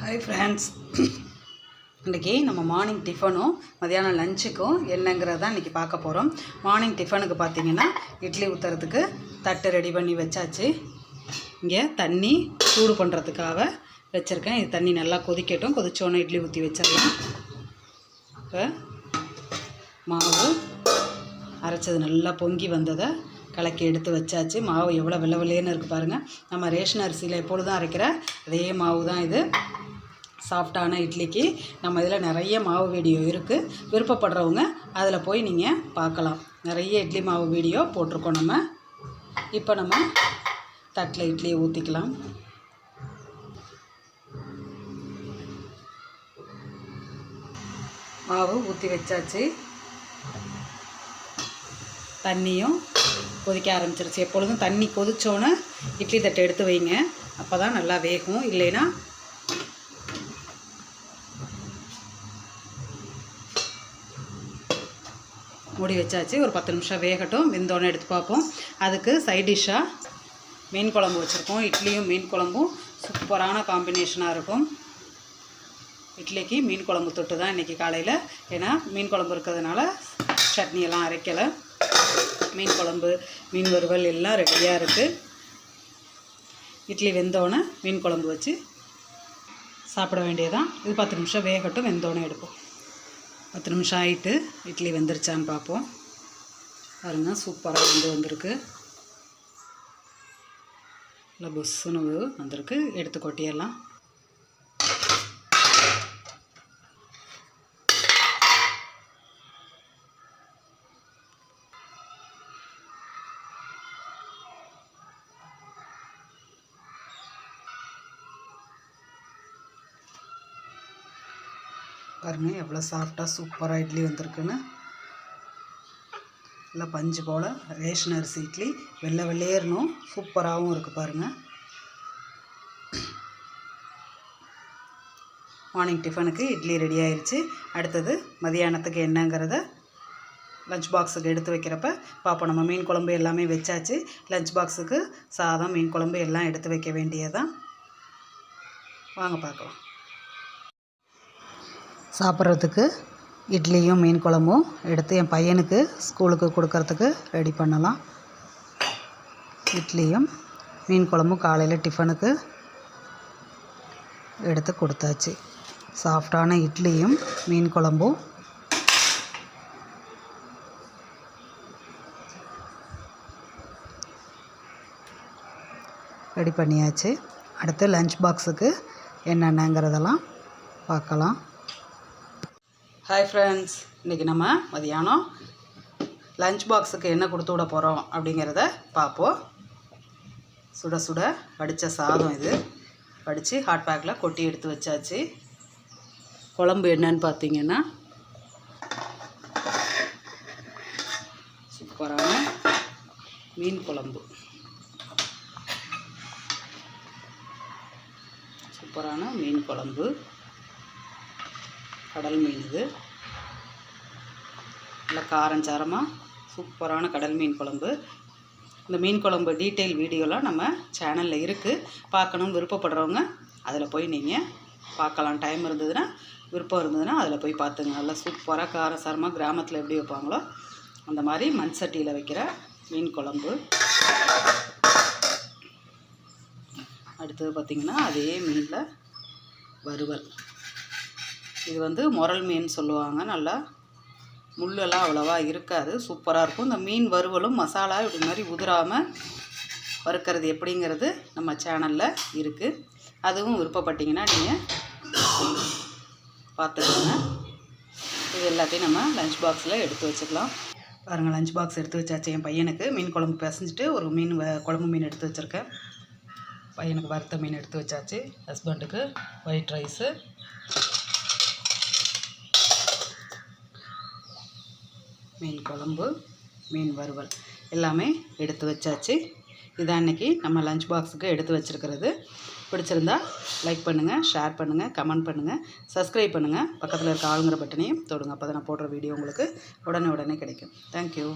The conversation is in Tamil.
ஹாய் ஃப்ரெண்ட்ஸ் இன்றைக்கி நம்ம மார்னிங் டிஃபனும் மதியானம் லஞ்சுக்கும் என்னங்கிறத இன்றைக்கி பார்க்க போகிறோம் மார்னிங் டிஃபனுக்கு பார்த்தீங்கன்னா இட்லி ஊற்றுறதுக்கு தட்டு ரெடி பண்ணி வச்சாச்சு. இங்கே தண்ணி சூடு பண்ணுறதுக்காக வச்சுருக்கேன். இது தண்ணி நல்லா கொதிக்கட்டும். கொதிச்சோன்னே இட்லி ஊற்றி வச்சிடலாம். இப்போ மாவு அரைச்சது நல்லா பொங்கி வந்ததை கலக்கி எடுத்து வச்சாச்சு. மாவு எவ்வளோ வெள்ளை வெள்ளையன்னு இருக்குது பாருங்கள் நம்ம ரேஷன் அரிசியில் எப்பொழுதும் அரைக்கிற அதே மாவு தான் இது. சாஃப்டான இட்லிக்கு நம்ம இதில் நிறைய மாவு வீடியோ இருக்குது விருப்பப்படுறவங்க அதில் போய் நீங்கள் பார்க்கலாம். நிறைய இட்லி மாவு வீடியோ போட்டிருக்கோம் நம்ம. இப்போ நம்ம தட்டில் இட்லியை ஊற்றிக்கலாம். மாவு ஊற்றி வச்சாச்சு. தண்ணியும் கொதிக்க ஆரம்பிச்சிருச்சு. எப்பொழுதும் தண்ணி கொதிச்சோன்னே இட்லி தட்டை எடுத்து வைங்க. அப்போ தான் நல்லா வேகும். இல்லைன்னா மூடி வச்சாச்சு. ஒரு பத்து நிமிஷம் வேகட்டும். வெந்தோன்னே எடுத்து பார்ப்போம். அதுக்கு சைட் டிஷ்ஷாக மீன் குழம்பு வச்சுருக்கோம். இட்லியும் மீன் குழம்பும் சூப்பரான காம்பினேஷனாக இருக்கும். இட்லிக்கு மீன் குழம்பு தொட்டு தான் இன்றைக்கி காலையில். ஏன்னா மீன் குழம்பு இருக்கிறதுனால சட்னியெல்லாம் அரைக்கலை. மீன் குழம்பு மீன் வறுவல் எல்லாம் ரெடியாக இருக்குது இட்லி வெந்தோடனே மீன் குழம்பு வச்சு சாப்பிட வேண்டியதான் இது பத்து நிமிஷம் வேகட்டும் வெந்தோடனே எடுப்போம். பத்து நிமிஷம் ஆகிட்டு இட்லி வெந்துருச்சான்னு பார்ப்போம். பாருங்க சூப்பராக வந்து வந்திருக்கு. நல்லா புஸ்ஸுன்னு வந்திருக்கு. எடுத்து கொட்டியெல்லாம் பாருங்கள் எவ்வளோ சாஃப்டாக சூப்பராக இட்லி வந்திருக்குன்னு. நல்லா பஞ்சு போல் ரேஷன் அரிசி இட்லி வெள்ளை வெள்ளையேறணும் சூப்பராகவும் இருக்குது பாருங்கள் மார்னிங் டிஃபனுக்கு இட்லி ரெடி ஆயிடுச்சு அடுத்தது மதியானத்துக்கு என்னங்கிறத லஞ்ச் பாக்ஸுக்கு எடுத்து வைக்கிறப்ப பார்ப்போம் நம்ம மீன் குழம்பு எல்லாமே வச்சாச்சு. லஞ்ச் பாக்ஸுக்கு சாதம் மீன் குழம்பு எல்லாம் எடுத்து வைக்க வேண்டியதான் வாங்க பார்க்கலாம். சாப்பிட்றதுக்கு இட்லியும் மீன் குழம்பும் எடுத்து என் பையனுக்கு ஸ்கூலுக்கு கொடுக்கறதுக்கு ரெடி பண்ணலாம். இட்லியும் மீன் குழம்பும் காலையில் டிஃபனுக்கு எடுத்து கொடுத்தாச்சு. சாஃப்டான இட்லியும் மீன் குழம்பும். ரெடி பண்ணியாச்சு. அடுத்து லஞ்ச் பாக்ஸுக்கு என்னென்னங்கிறதெல்லாம் பார்க்கலாம். ஹாய் ஃப்ரெண்ட்ஸ் இன்றைக்கி நம்ம மதியானம் லஞ்ச் பாக்ஸுக்கு என்ன கொடுத்து விட போகிறோம் அப்படிங்கிறத பார்ப்போம். சுட சுட வடித்த சாதம் இது. வடித்து ஹாட் பேக்கில் கொட்டி எடுத்து வச்சாச்சு. குழம்பு என்னன்னு பார்த்தீங்கன்னா சூப்பரான மீன் குழம்பு. சூப்பரான மீன் குழம்பு. கடல் மீன் இது. நல்லா காரஞ்சாரமாக சூப்பரான கடல் மீன் குழம்பு. இந்த மீன் குழம்பு டீட்டெயில் வீடியோலாம் நம்ம சேனலில் இருக்குது பார்க்கணுன்னு விருப்பப்படுறவங்க அதில் போய் நீங்கள் பார்க்கலாம். டைம் இருந்ததுன்னா விருப்பம் இருந்ததுன்னா அதில் போய் பார்த்துங்க. நல்லா சூப்பராக காரசாரமாக கிராமத்தில் எப்படி வைப்பாங்களோ அந்த மாதிரி மண் சட்டியில் வைக்கிற மீன் குழம்பு. அடுத்தது பார்த்திங்கன்னா அதே மீனில் வறுவல். இது வந்து முரல் மீன் சொல்லுவாங்க. நல்லா முள்ளெல்லாம் அவ்வளோவா இருக்காது. சூப்பராக இருக்கும். இந்த மீன் வறுவலும் மசாலா இப்படி மாதிரி உதிராமல் வறுக்கிறது எப்படிங்கிறது நம்ம சேனலில் இருக்குது அதுவும் விருப்பப்பட்டீங்கன்னா நீங்கள் பார்த்துக்கோங்க இது எல்லாத்தையும் நம்ம லஞ்ச் பாக்ஸில் எடுத்து வச்சுக்கலாம். பாருங்கள் லஞ்ச் பாக்ஸ் எடுத்து வச்சாச்சு. என் பையனுக்கு மீன் குழம்பு பிசைஞ்சிட்டு ஒரு மீன் வ- குழம்பு மீன் எடுத்து வச்சுருக்கேன். பையனுக்கு வறுத்த மீன் எடுத்து வச்சாச்சு. ஹஸ்பண்டுக்கு ஒயிட் ரைஸு மீன் குழம்பு மீன் வறுவல் எல்லாமே எடுத்து வச்சாச்சு. இதான் இன்றைக்கி நம்ம லஞ்ச் பாக்ஸுக்கு எடுத்து வச்சுருக்கிறது. பிடிச்சிருந்தா லைக் பண்ணுங்கள் ஷேர் பண்ணுங்கள் கமெண்ட் பண்ணுங்கள் சப்ஸ்கிரைப் பண்ணுங்கள் பக்கத்தில் இருக்க ஆளுங்கிற பட்டனையும் தொடுங்க. அப்போ தான் நான் போடுற வீடியோ உங்களுக்கு உடனே உடனே கிடைக்கும். தேங்க்யூ